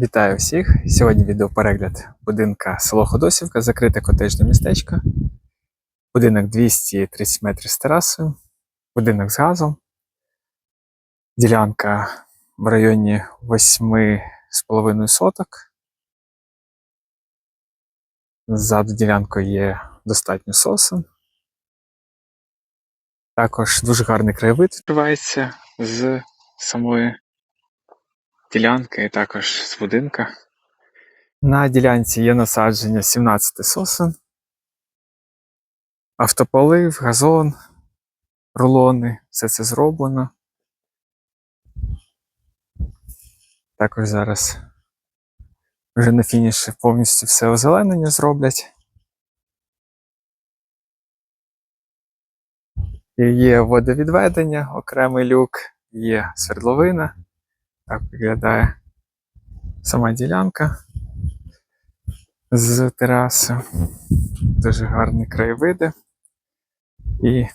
Вітаю всіх! Сьогодні відеоперегляд будинка село Ходосівка, закрите котежне містечко. Будинок 230 метрів з терасою, будинок з газом. Ділянка в районі 8,5 соток. Ззаду ділянкою є достатньо сосен. Також дуже гарний краєвид відкривається з самої ділянки і також з будинка. На ділянці є насадження 17 сосен, автополив, газон, рулони, все це зроблено. Також зараз вже на фініші повністю все озеленення зроблять. І Є водовідведення, окремий люк, є свердловина. Так виглядає сама ділянка з тераси. Дуже гарні краєвиди. І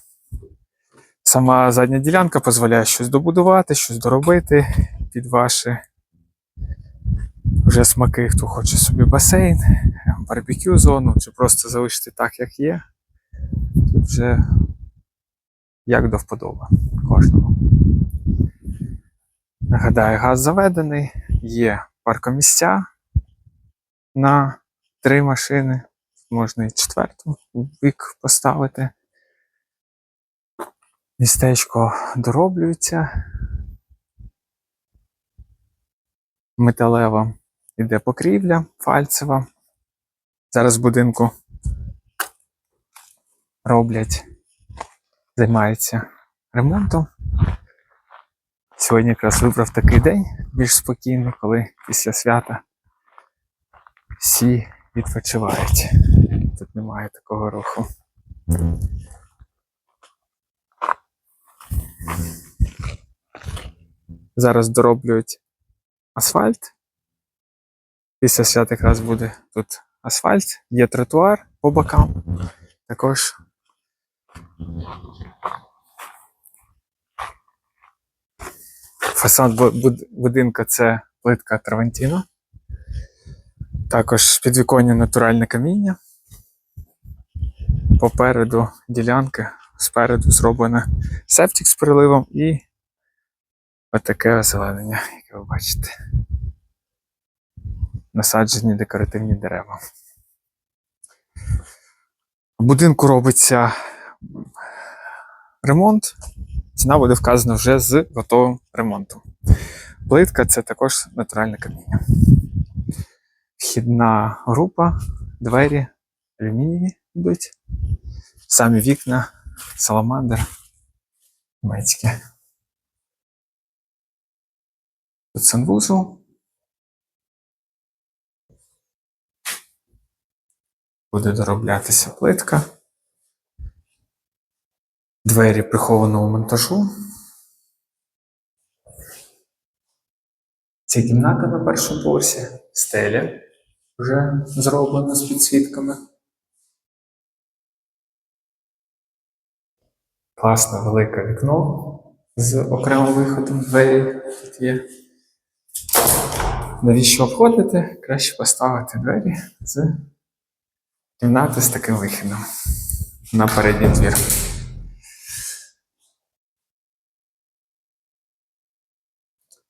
сама задня ділянка дозволяє щось добудувати, щось доробити під ваші вже смаки, хто хоче собі басейн, барбекю зону, чи просто залишити так, як є. Тут вже як до кожному. Нагадаю, газ заведений, є паркомісця на три машини. Можна і четверту бік поставити. Містечко дороблюється. Металева іде покрівля фальцева. Зараз будинку роблять, займаються ремонтом. Сьогодні якраз вибрав такий день більш спокійний, коли після свята всі відпочивають. Тут немає такого руху. Зараз дороблюють асфальт. Після свят якраз буде тут асфальт, є тротуар по бокам. Також Фасад бу- буд- будинка це плитка Травентіно. Також підвіконня натуральне каміння. Попереду ділянки, спереду зроблене септик з приливом і отаке озеленення, яке ви бачите. Насаджені декоративні дерева. В будинку робиться ремонт. Ціна буде вказана вже з готовим ремонтом. Плитка це також натуральне каміння. Вхідна група, двері алюмінієві йдуть. Самі вікна, саламандр, німецькі. Тут санвузол. Буде дороблятися плитка. Двері прихованого монтажу. Це кімната на першому поверсі, стеля вже зроблена з підсвітками. Класне велике вікно з окремим виходом двері тут є. Навіщо обходити? Краще поставити двері з кімнати з таким вихідом на передній двір.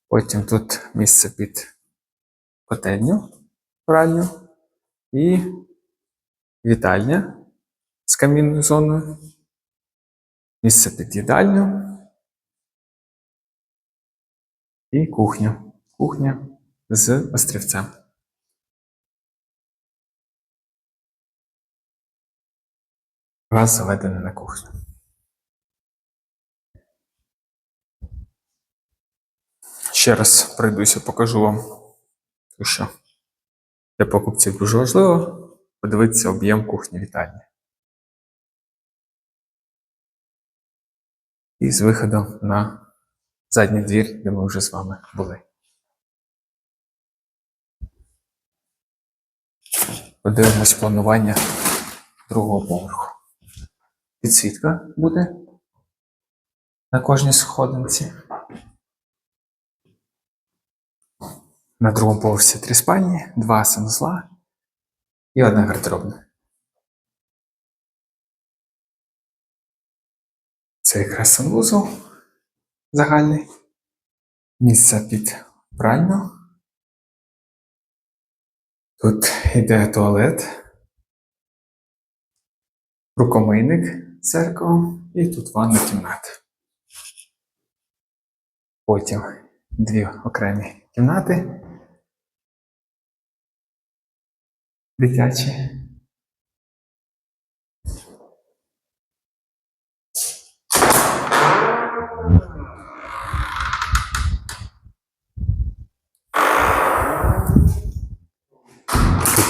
Потім тут місце під котельню, пральню і вітальня з камінною зоною. Місце під їдальню. І кухня. Кухня з острівцем. Газ заведений на кухню. Ще раз пройдуся, покажу вам, що для покупців дуже важливо подивитися об'єм кухні вітальні. І з виходом на задній двір, де ми вже з вами були. Подивимось планування другого поверху. Підсвітка буде на кожній сходинці. На другому поверсі три спальні, два санузла і одна гардеробна. Це якраз санвузол загальний. Місце під пральню. Тут йде туалет, рукомийник з і тут ванна кімната. Потім дві окремі кімнати. Дитячі.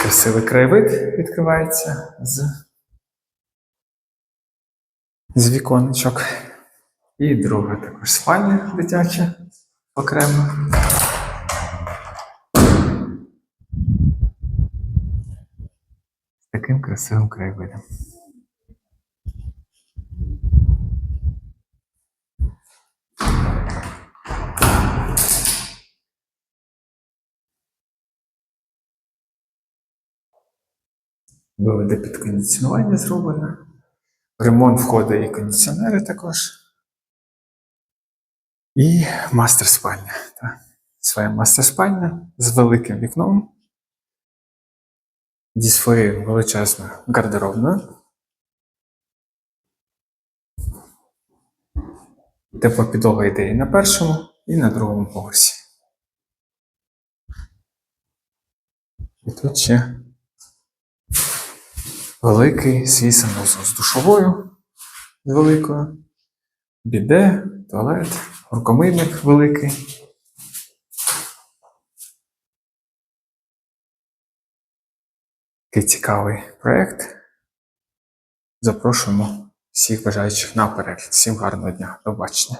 Красивий краєвид відкривається з, з віконечок. І друга також спальня дитяча окремо. Таким красивим краєвидом. Виведе під кондиціонування зроблено. В ремонт входить і кондиціонери також. І мастер спальня. Своя мастер спальня з великим вікном. Зі своєю величезною гардеробною. Тепла підлога йде і на першому, і на другому поверсі. І тут ще великий свій санузел з душовою з великою, біде, туалет, рукомийник великий. Такий цікавий проєкт. Запрошуємо всіх бажаючих на перегляд. Всім гарного дня. До побачення.